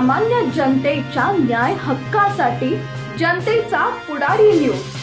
सामान्य जनतेच्या न्याय हक्कासाठी जनतेचा पुढारी न्यूज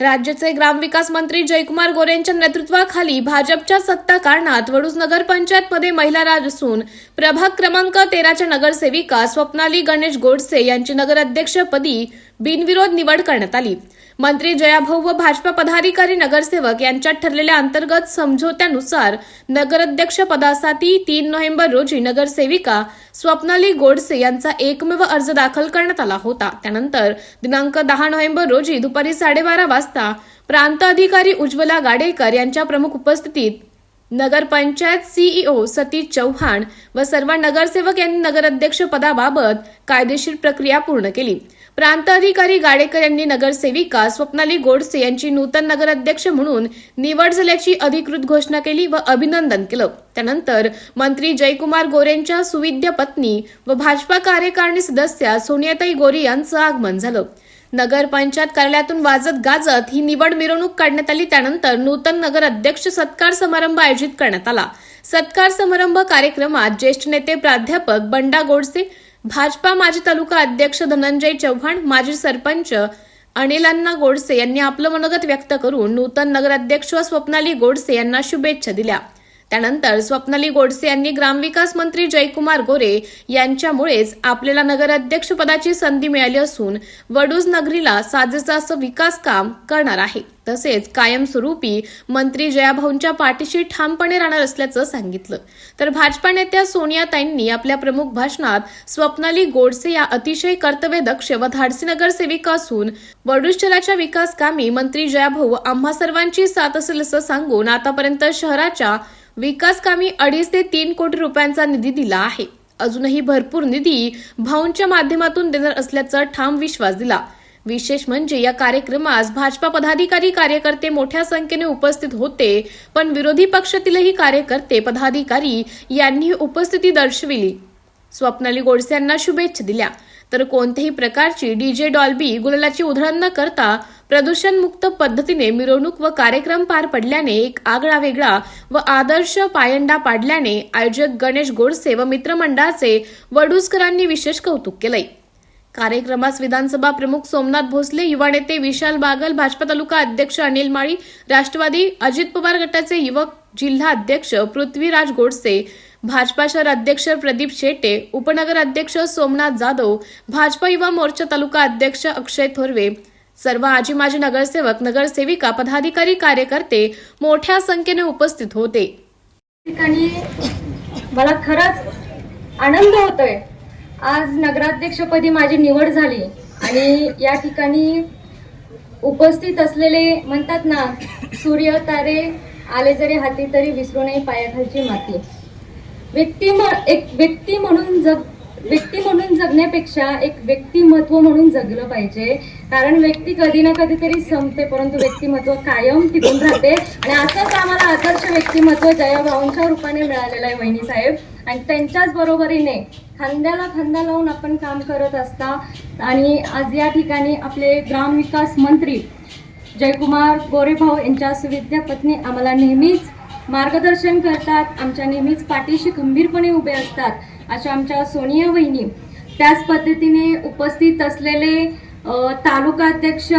राज्याचे ग्रामविकास मंत्री जयकुमार गोरेंच्या नेतृत्वाखाली भाजपच्या सत्ता कारणात वडूज नगर पंचायतमध्ये महिला राज असून प्रभाग क्रमांक तेराच्या नगरसेविका स्वप्नाली गणेश गोडसे यांची नगराध्यक्षपदी बिनविरोध निवड करण्यात आली. मंत्री जयाभाऊ व भाजपा पदाधिकारी नगरसेवक यांच्यात ठरलेल्या अंतर्गत समझोत्यानुसार नगराध्यक्ष पदासाठी तीन नोव्हेंबर रोजी नगरसेविका स्वप्नाली गोडसे यांचा एकमेव अर्ज दाखल करण्यात आला होता. त्यानंतर दिनांक दहा नोव्हेंबर रोजी दुपारी साडेबारा वाजता प्रांत अधिकारी उज्ज्वला गाडेकर यांच्या प्रमुख उपस्थितीत नगरपंचायत सीईओ सतीश चव्हाण व सर्व नगरसेवक यांनी नगराध्यक्ष पदाबाबत कायदेशीर प्रक्रिया पूर्ण केली. प्रांत अधिकारी गाडेकर यांनी नगरसेविका स्वप्नाली गोडसे यांची नूतन नगराध्यक्ष म्हणून निवड झाल्याची अधिकृत घोषणा केली व अभिनंदन केलं. त्यानंतर मंत्री जयकुमार गोरेंच्या सुविद्य पत्नी व भाजपा कार्यकारिणी सदस्या सोनियाताई गोरे यांचं आगमन झालं. नगरपंचायत कार्यालयातून वाजत गाजत ही निवड मिरवणूक काढण्यात आली. त्यानंतर नूतन नगर अध्यक्ष सत्कार समारंभ आयोजित करण्यात आला. सत्कार समारंभ कार्यक्रमात ज्येष्ठ नेते प्राध्यापक बंडा गोडसे भाजपा माजी तालुका अध्यक्ष धनंजय चव्हाण माजी सरपंच अनिलांना गोडसे यांनी आपलं मनोगत व्यक्त करून नूतन नगराध्यक्ष स्वप्नाली गोडसे यांना शुभेच्छा दिल्या. त्यानंतर स्वप्नाली गोडसे यांनी ग्रामविकास मंत्री जयकुमार गोरे यांच्यामुळेच आपल्याला नगराध्यक्षपदाची संधी मिळाली असून वडूज नगरीला साजेचं असं विकास काम करणार आहे. तसेच कायमस्वरूपी मंत्री जयाभाऊंच्या पाठीशी ठामपणे राहणार असल्याचं सांगितलं. तर भाजपा नेत्या सोनियाताईंनी आपल्या प्रमुख भाषणात स्वप्नाली गोडसे या अतिशय कर्तव्यदक्ष व धाडसी नगरसेविका असून वडुश्चराच्या शहराच्या विकास कामी मंत्री जयाभाऊ आम्हा सर्वांची साथ असेल असं सांगून आतापर्यंत शहराच्या विकास कामी अडीच ते तीन कोटी रुपयांचा निधी दिला आहे. अजूनही भरपूर निधी भाऊंच्या माध्यमातून देणार असल्याचा ठाम विश्वास दिला. विशेष म्हणजे या कार्यक्रमास भाजपा पदाधिकारी कार्यकर्ते मोठ्या संख्येने उपस्थित होते पण विरोधी पक्षातीलही कार्यकर्ते पदाधिकारी यांनी उपस्थिती दर्शविली. स्वप्नाली गोडसे यांना शुभेच्छा दिल्या. तर कोणत्याही प्रकारची डीजे डॉल्बी गुलालाची उधळण न करता प्रदूषणमुक्त पद्धतीने मिरवणूक व कार्यक्रम पार पडल्याने एक आगळा वेगळा व आदर्श पायंडा पाडल्याने आयोजक गणेश गोडसे व मित्रमंडळाचे वडुसकरांनी विशेष कौतुक केलंय. कार्यक्रमास विधानसभा प्रमुख सोमनाथ भोसले युवा नेते विशाल बागल भाजपा तालुका अध्यक्ष अनिल माळी राष्ट्रवादी अजित पवार गटाचे युवक जिल्हा अध्यक्ष पृथ्वीराज गोडसे भाजपा शहर अध्यक्ष प्रदीप शेटे उपनगर अध्यक्ष सोमनाथ जाधव भाजपा युवा मोर्चा तालुका अध्यक्ष अक्षय थोरवे सर्व आजी माजी नगरसेवक नगरसेविका पदाधिकारी कार्यकर्ते मोठ्या संख्येने उपस्थित होते. ठिकाणी मला खरंच आनंद होतोय. आज नगराध्यक्षपदी माझी निवड झाली आणि या ठिकाणी उपस्थित असलेले म्हणतात ना सूर्य तारे आले जरी हाती तरी विसरू नये पायाखालची माती. व्यक्ती एक व्यक्ती म्हणून जग व्यक्ती म्हणून जगण्यापेक्षा एक व्यक्तिमत्व म्हणून जगलं पाहिजे. कारण व्यक्ती कधी ना कधीतरी संपते परंतु व्यक्तिमत्व कायम टिकून राहते. आणि असंच आम्हाला आदर्श व्यक्तिमत्व जयाभाऊंच्या रूपाने मिळालेलं आहे वहिनी साहेब. आणि त्यांच्याच बरोबरीने खांद्याला खांदा लावून आपण काम करत असता. आणि आज या ठिकाणी आपले ग्रामविकास मंत्री जयकुमार गोरेभाऊ यांच्या सुविद्या पत्नी आम्हाला नेहमीच मार्गदर्शन करतात. आमच्या नेहमीच पाठीशी खंबीरपणे उभे असतात. अशा आमच्या सोनिया वहिनी त्याच पद्धतीने उपस्थित असलेले तालुका तालुकाध्यक्ष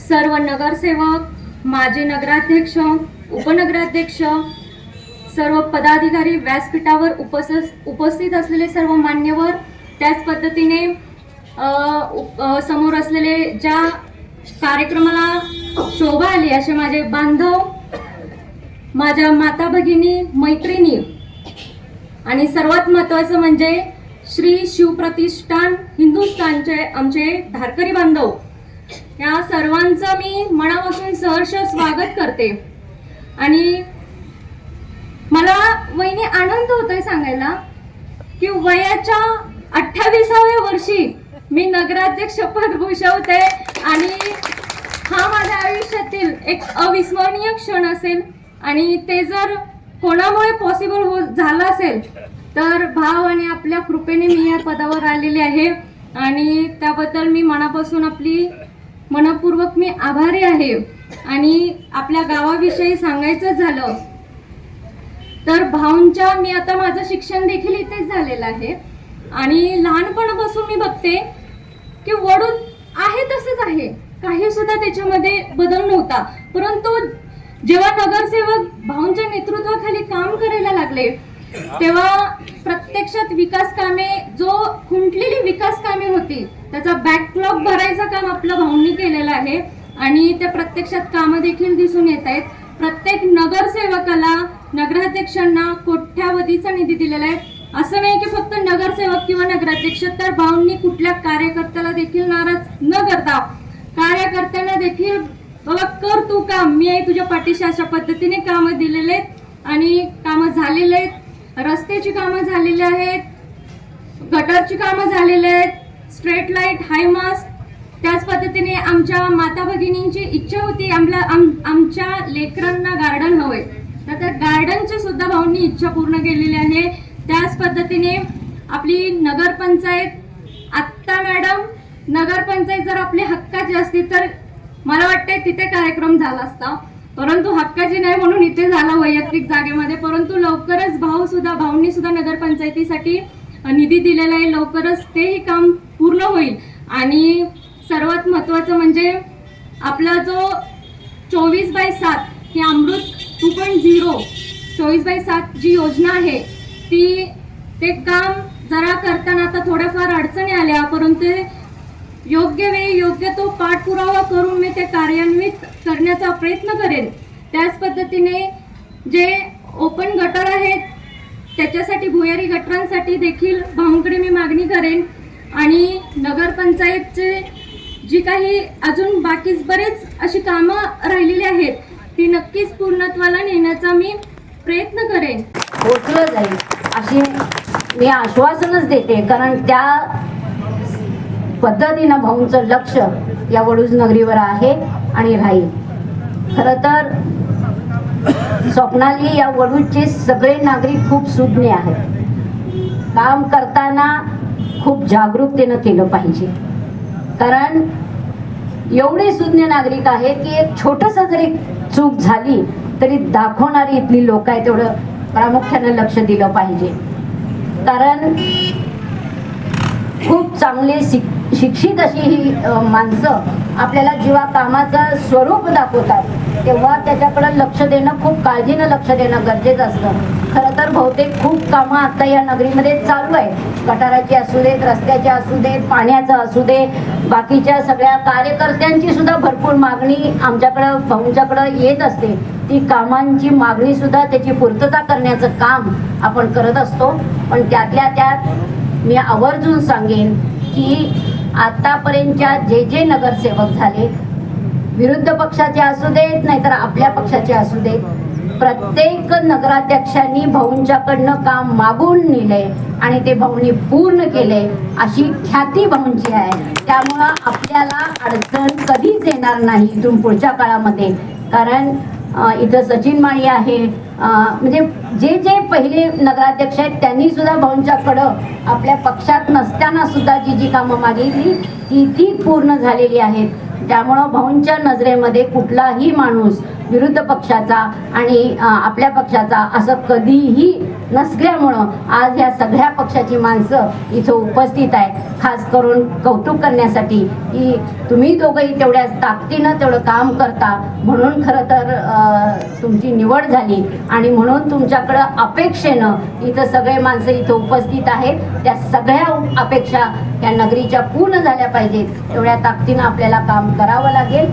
सर्व नगरसेवक माजी नगराध्यक्ष उपनगराध्यक्ष सर्व पदाधिकारी व्यासपीठावर उपस उपस्थित असलेले सर्व मान्यवर त्याच पद्धतीने उप- समोर असलेले ज्या कार्यक्रमाला शोभा आली असे माझे बांधव माझ्या माता भगिनी मैत्रिणी आणि सर्वात महत्त्वाचं म्हणजे श्री शिवप्रतिष्ठान हिंदुस्थानचे आमचे धारकरी बांधव. या सर्वांचं मी मनापासून सहर्ष स्वागत करते. आणि मला वहिनी आनंद होतोय सांगायला की वयाच्या अठ्ठावीसाव्या वर्षी मी नगराध्यक्ष पद भूषवते आणि हा माझ्या आयुष्यातील एक अविस्मरणीय क्षण असेल. आणि ते जर कोणामुळे पॉसिबल हो झालं असेल तर भाव आणि आपल्या कृपेने मी या पदावर आलेले आहे. आणि त्याबद्दल मी मनापासून आपली मनपूर्वक मी आभारी आहे. आणि आपल्या गावाविषयी सांगायचं झालं तर भाऊंच्या मी आता माझं शिक्षण देखील इथेच झालेलं आहे. आणि लहानपणापासून मी बघते की वडूद आहे तसंच आहे. काही सुद्धा त्याच्यामध्ये बदल नव्हता. परंतु जेव्हा नगरसेवक भाऊंच्या नेतृत्वाखाली काम करायला लागले तेव्हा प्रत्यक्षात विकास कामे जो खुंटलेली विकास कामे होती त्याचा बॅकलॉग भरायचं काम आपलं भाऊंनी केलेलं आहे. आणि त्या प्रत्यक्षात कामं देखील दिसून येत आहेत. प्रत्येक नगरसेवकाला नगराध्यक्षांना कोट्यावधीचा निधी दिलेला आहे. असं नाही की फक्त नगरसेवक किंवा नगराध्यक्ष तर भाऊंनी कुठल्या कार्यकर्त्याला देखील नाराज न करता कार्यकर्त्यांना देखील बाबा कर तू काम. मी आहे तुझ्या पाठीशी अशा पद्धतीने कामं दिलेले आहेत आणि कामं झालेले आहेत. रस्त्याची कामं झालेली आहेत. गटरची कामं झालेले आहेत. स्ट्रेट लाइट हाय मास्क त्याच पद्धतीने आमच्या माता भगिनींची इच्छा होती. आमला आम आमच्या लेकरांना गार्डन हवंय. तर त्या गार्डनची सुद्धा भाऊंनी इच्छा पूर्ण केलेली आहे. त्याच पद्धतीने आपली नगरपंचायत आत्ता मॅडम नगरपंचायत जर आपली हक्काची असतील तर मला वाटतंय तिथे कार्यक्रम झाला असता. परंतु हक्काची नाही म्हणून इथे झाला वैयक्तिक जागेमध्ये. परंतु लवकरच भाऊ सुद्धा भाऊंनी सुद्धा नगरपंचायतीसाठी निधी दिलेला आहे. लवकरच तेही काम पूर्ण होईल. आणि सर्वात महत्त्वाचं म्हणजे आपला जो चोवीस बाय सात ही अमृत टू पॉईंट झिरो चोवीस बाय सात जी योजना आहे ती ते काम जरा करताना आता थोड्याफार अडचणी आल्या. परंतु योग्य वेळी योग्य तो पाठपुरावा करून मी ते कार्यान्वित करण्याचा प्रयत्न करेन. त्याच पद्धतीने जे ओपन गटर आहेत त्याच्यासाठी भुयारी गटरांसाठी देखील भाऊंकडे मी मागणी करेन. आणि नगरपंचायतचे जी काही अजून बाकी बरेच अशी कामं राहिलेली आहेत ती नक्कीच पूर्णत्वाला नेण्याचा मी प्रयत्न करेन. पोचलं जाईल. अशी मी आश्वासनच देते कारण त्या पद्धतीनं भाऊंचं लक्ष या वडूज नगरीवर आहे आणि राहील. खरं तर स्वप्नाली या वडूजचे सगळे नागरिक खूप सुज्ञ आहेत. काम करताना खूप जागरूकतेनं केलं पाहिजे. कारण एवढे सुज्ञ नागरिक आहेत की एक छोटंसं जरी चूक झाली तरी दाखवणारी इथली लोक आहेत तेवढं प्रामुख्यानं लक्ष दिलं पाहिजे. कारण खूप चांगले शिक शिक्षित अशी ही माणसं आपल्याला जेव्हा कामाचं स्वरूप दाखवतात. तेव्हा त्याच्याकडं लक्ष देणं खूप काळजीनं लक्ष देणं गरजेचं असतं. खरं तर बहुतेक खूप कामं आता या नगरीमध्ये चालू आहे गटाराची असू देत रस्त्याची असू देत पाण्याचं असू दे बाकीच्या सगळ्या कार्यकर्त्यांची सुद्धा भरपूर मागणी आमच्याकडं भाऊंच्याकडं येत असते. ती कामांची मागणी सुद्धा त्याची पूर्तता करण्याचं काम आपण करत असतो. पण त्यातल्या त्यात मी आवर्जून सांगेन की आतापर्यंतच्या जे जे नगरसेवक झाले विरुद्ध पक्षाचे असू देत नाहीतर आपल्या पक्षाचे असू देत प्रत्येक नगराध्यक्षांनी भाऊंच्याकडनं काम मागून नेले आणि ते भाऊंनी पूर्ण केले अशी ख्याती भाऊंची आहे. त्यामुळं आपल्याला अडचण कधीच येणार नाही इथून पुढच्या काळामध्ये. कारण इथं सचिन माळी आहे. म्हणजे जे जे पहिले नगराध्यक्ष आहेत त्यांनी सुद्धा भाऊंच्याकडं आपल्या पक्षात नसताना सुद्धा जी जी कामं मागितली ती ती पूर्ण झालेली आहेत. त्यामुळं भाऊंच्या नजरेमध्ये कुठलाही माणूस विरुद्ध पक्षाचा आणि आपल्या पक्षाचा असं कधीही नसल्यामुळं आज ह्या सगळ्या पक्षाची माणसं इथं उपस्थित आहेत. खास करून कौतुक करण्यासाठी की तुम्ही दोघंही तेवढ्या ताकदीनं तेवढं काम करता. म्हणून खरं तर तुमची निवड झाली आणि म्हणून तुमच्याकडं अपेक्षेनं इथं सगळे माणसं इथं उपस्थित आहेत. त्या सगळ्या अपेक्षा या नगरीच्या पूर्ण झाल्या पाहिजेत. तेवढ्या ताकदीनं आपल्याला काम करावं लागेल.